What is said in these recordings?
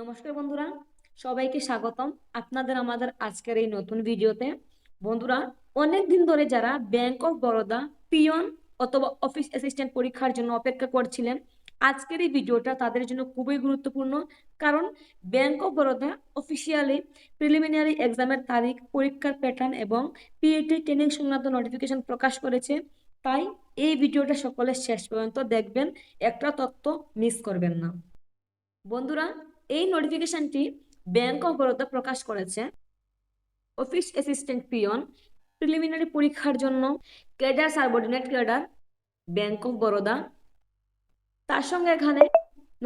নমস্কার বন্ধুরা, সবাইকে স্বাগতম আপনাদের আমাদের আজকের এই নতুন ভিডিওতে। বন্ধুরা, অনেক দিন ধরে যারা ব্যাংক অফ বরোদা পিয়ন অথবা অফিস অ্যাসিস্ট্যান্ট পরীক্ষার জন্য অপেক্ষা করছিলেন, আজকের এই ভিডিওটা তাদের জন্য খুবই গুরুত্বপূর্ণ। কারণ bank of Baroda officially preliminary এক্সামের তারিখ, পরীক্ষার প্যাটার্ন এবং পিএটি ট্রেনিং সংক্রান্ত নোটিফিকেশন প্রকাশ করেছে। তাই এই ভিডিওটা সকলের শেষ পর্যন্ত দেখবেন, একটা তথ্য মিস করবেন না। বন্ধুরা এই নোটিফিকেশনটি ব্যাংক অফ বরোদা প্রকাশ করেছে। অফিস অ্যাসিস্ট্যান্ট পিয়ন প্রিলিমিনারি পরীক্ষার জন্য cadre subordinate cadre bank of Baroda তার সঙ্গে এখানে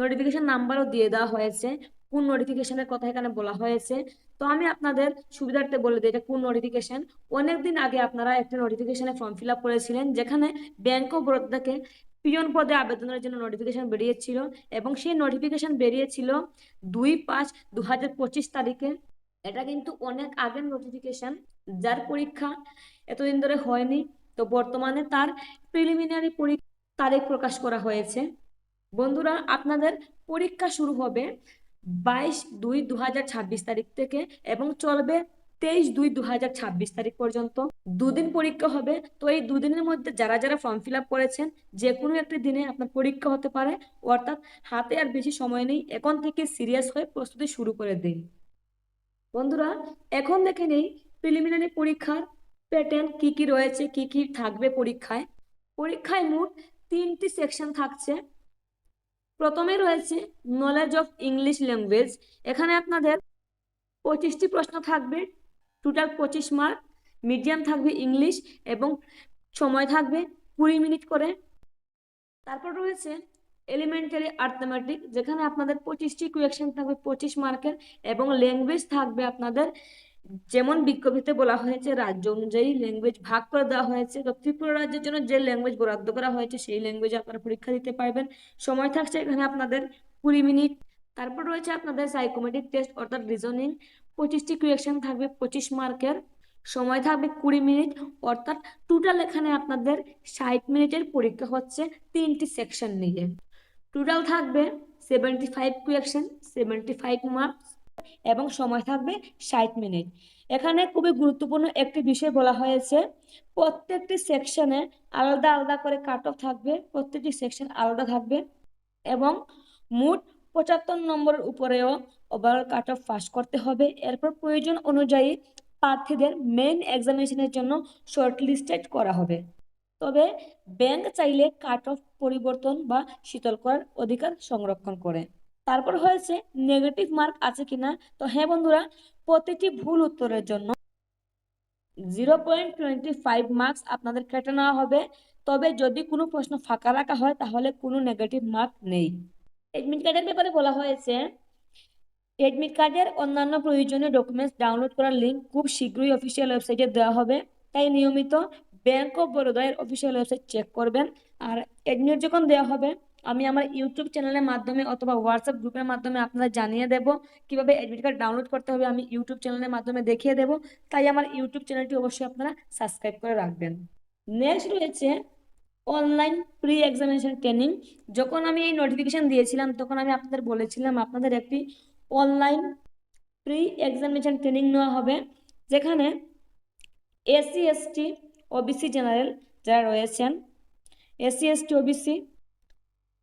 নোটিফিকেশন নাম্বারও দিয়ে দেওয়া হয়েছে, কোন নোটিফিকেশনের কথা এখানে বলা হয়েছে। তো আমি আপনাদের সুবিধার্থে বলে দিই এটা কোন নোটিফিকেশন অনেকদিন আগে আপনারা একটা নোটিফিকেশনে ফর্ম ফিল আপ করেছিলেন, যেখানে ব্যাংক অফ বরোদাকে পিয়ন পদে আবেদনের জন্য নোটিফিকেশন বেরিয়েছিল এবং সেই নোটিফিকেশন বেরিয়েছিল দুই পাঁচ দু তারিখে। এটা কিন্তু অনেক আগের নোটিফিকেশন যার পরীক্ষা এতদিন ধরে হয়নি। তো বর্তমানে তার প্রিলিমিনারি পরীক্ষা তারিখ প্রকাশ করা হয়েছে। বন্ধুরা, আপনাদের পরীক্ষা শুরু হবে বাইশ দুই দু তারিখ থেকে এবং চলবে তেইশ দুই দু তারিখ পর্যন্ত। দুদিন পরীক্ষা হবে। তো এই দুদিনের মধ্যে যারা যারা ফর্ম ফিল আপ করেছেন যে কোনো একটি দিনে আপনার পরীক্ষা হতে পারে। অর্থাৎ হাতে আর বেশি সময় নেই। এখন থেকে সিরিয়াস হয়ে প্রস্তুতি শুরু করে দিন। বন্ধুরা, এখন দেখে নেই প্রিলিমিনারি পরীক্ষার প্যাটার্ন কি কি রয়েছে, কি কি থাকবে পরীক্ষায়। পরীক্ষায় মোট তিনটি সেকশন থাকছে। প্রথমে রয়েছে নলেজ অফ ইংলিশ ল্যাঙ্গুয়েজ এখানে আপনাদের পঁচিশটি প্রশ্ন থাকবে। টোটাল পঁচিশ মার্ক মিডিয়াম থাকবে ইংলিশ এবং সময় থাকবে কুড়ি মিনিট করে। তারপর রয়েছে এলিমেন্টারি আর্থমেটিক যেখানে আপনাদের পঁচিশটি কোয়েকশন থাকবে, পঁচিশ মার্কের এবং ল্যাঙ্গুয়েজ থাকবে আপনাদের যেমন বিজ্ঞপ্তিতে বলা হয়েছে, রাজ্য অনুযায়ী ল্যাঙ্গুয়েজ ভাগ করে দেওয়া হয়েছে। তো ত্রিপুরা রাজ্যের জন্য যে ল্যাঙ্গুয়েজ বরাদ্দ করা হয়েছে, সেই ল্যাঙ্গুয়েজে আপনারা পরীক্ষা দিতে পারবেন। সময় থাকছে এখানে আপনাদের কুড়ি মিনিট তারপর রয়েছে আপনাদের সাইকোমেট্রিক টেস্ট অর্থাৎ রিজনিং পঁচিশটি কোয়েকশন থাকবে, পঁচিশ মার্কের সময় থাকবে কুড়ি মিনিট, অর্থাৎ টোটাল এখানে আপনাদের ষাট মিনিটের পরীক্ষা হচ্ছে তিনটি সেকশন নিয়ে। টোটাল থাকবে seventy five question seventy five marks এবং সময় থাকবে ষাট মিনিট। এখানে খুবই গুরুত্বপূর্ণ একটি বিষয় বলা হয়েছে, প্রত্যেকটি সেকশনে আলাদা আলাদা করে কাট অফ থাকবে, প্রত্যেকটি সেকশন আলাদা থাকবে, এবং মোট পঁচাত্তর নম্বরের উপরেও ওভারঅল কাট অফ পাস করতে হবে। এরপর প্রয়োজন অনুযায়ী প্রার্থীদের মেন এক্সামিনেশনের জন্য শর্ট লিস্টেড করা হবে। তবে ব্যাংক চাইলে কাট অফ পরিবর্তন বা শীতল করার অধিকার সংরক্ষণ করে। তারপর হয়েছে নেগেটিভ মার্ক আছে কিনা? তো হ্যাঁ বন্ধুরা, প্রতিটি ভুল উত্তরের জন্য zero point twenty five marks আপনাদের কেটে নেওয়া হবে। তবে যদি কোনো প্রশ্ন ফাঁকা রাখা হয়, তাহলে কোনো নেগেটিভ মার্ক নেই। এডমিট কার্ডের ব্যাপারে বলা হয়েছে এডমিট কার্ডের অন্যান্য প্রয়োজনীয় ডকুমেন্টস ডাউনলোড করার লিঙ্ক খুব শীঘ্রই অফিসিয়াল ওয়েবসাইটে দেওয়া হবে। তাই নিয়মিত ব্যাংক অফ বরোদার অফিসিয়াল ওয়েবসাইট চেক করবেন। আর এডমিট যখন দেওয়া হবে, আমি আমার ইউটিউব চ্যানেলের মাধ্যমে অথবা হোয়াটসঅ্যাপ গ্রুপের মাধ্যমে আপনারা জানিয়ে দেব কীভাবে এডমিট কার্ড ডাউনলোড করতে হবে। আমি ইউটিউব চ্যানেলের মাধ্যমে দেখিয়ে দেব। তাই আমার ইউটিউব চ্যানেলটি অবশ্যই আপনারা সাবস্ক্রাইব করে রাখবেন। নেক্সট রয়েছে অনলাইন প্রি এক্সামিনেশন ট্রেনিং যখন আমি এই নোটিফিকেশন দিয়েছিলাম, তখন আমি আপনাদের বলেছিলাম, আপনাদের একটি অনলাইন প্রি এক্সামিনেশন ট্রেনিং নেওয়া হবে, যেখানে এসসি এসটি ওবিসি জেনারেল যারা রয়েছেন SC ST OBC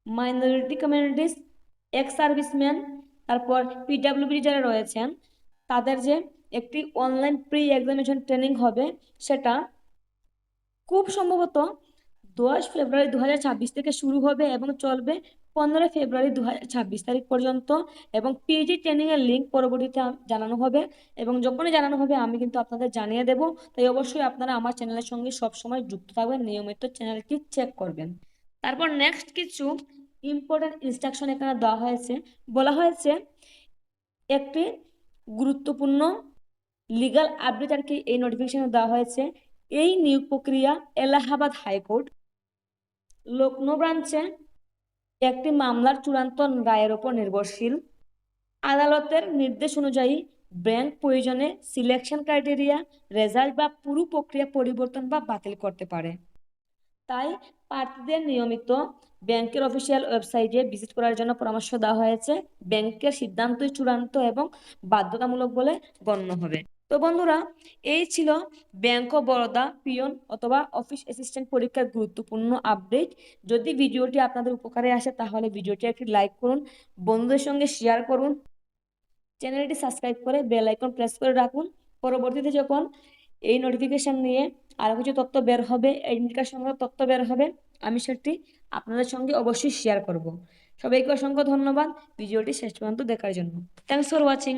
minority communities ex serviceman তারপর পিডাব্লিউবি যারা রয়েছেন, তাদের যে একটি অনলাইন প্রি এক্সামিনেশন ট্রেনিং হবে, সেটা খুব সম্ভবত দশ ফেব্রুয়ারি দু হাজার ছাব্বিশ থেকে শুরু হবে এবং চলবে পনেরো ফেব্রুয়ারি দু হাজার ছাব্বিশ তারিখ পর্যন্ত এবং পিজি ট্রেনিংয়ের লিঙ্ক পরবর্তীতে জানানো হবে এবং যখনই জানানো হবে আমি কিন্তু আপনাদের জানিয়ে দেব। তাই অবশ্যই আপনারা আমার চ্যানেলের সঙ্গে সবসময় যুক্ত থাকবেন, নিয়মিত চ্যানেলটি চেক করবেন। তারপর নেক্সট কিছু ইম্পর্টেন্ট ইনস্ট্রাকশন এখানে দেওয়া হয়েছে। বলা হয়েছে, একটি গুরুত্বপূর্ণ লিগাল আপডেট আর কি এই নোটিফিকেশনে দেওয়া হয়েছে। এই নিয়োগ প্রক্রিয়া এলাহাবাদ হাইকোর্ট লখনৌ ব্রাঞ্চে একটি মামলার চূড়ান্ত রায়ের ওপর নির্ভরশীল। আদালতের নির্দেশ অনুযায়ী ব্যাংক প্রয়োজনে সিলেকশন ক্রাইটেরিয়া রেজাল্ট বা পুরো প্রক্রিয়া পরিবর্তন বা বাতিল করতে পারে। তাই প্রার্থীদের নিয়মিত ব্যাংকের অফিসিয়াল ওয়েবসাইটে ভিজিট করার জন্য পরামর্শ দেওয়া হয়েছে। ব্যাংকের সিদ্ধান্তই চূড়ান্ত এবং বাধ্যতামূলক বলে গণ্য হবে। তো বন্ধুরা, এই ছিল ব্যাংক অফ বরোদা পিয়ন অথবা অফিস অ্যাসিস্ট্যান্ট পরীক্ষার গুরুত্বপূর্ণ আপডেট। যদি ভিডিওটি আপনাদের উপকারে আসে, তাহলে ভিডিওটি একটি লাইক করুন, বন্ধুদের সঙ্গে শেয়ার করুন, চ্যানেলটি সাবস্ক্রাইব করে বেল আইকন প্রেস করে রাখুন। পরবর্তীতে যখন এই নোটিফিকেশন নিয়ে আরও কিছু তথ্য বের হবে এডমিট কার্ড সংক্রান্ত তথ্য বের হবে, আমি সেটি আপনাদের সঙ্গে অবশ্যই শেয়ার করব। সবাইকে অসংখ্য ধন্যবাদ। ভিডিওটি শেষ পর্যন্ত দেখার জন্য। Thanks for watching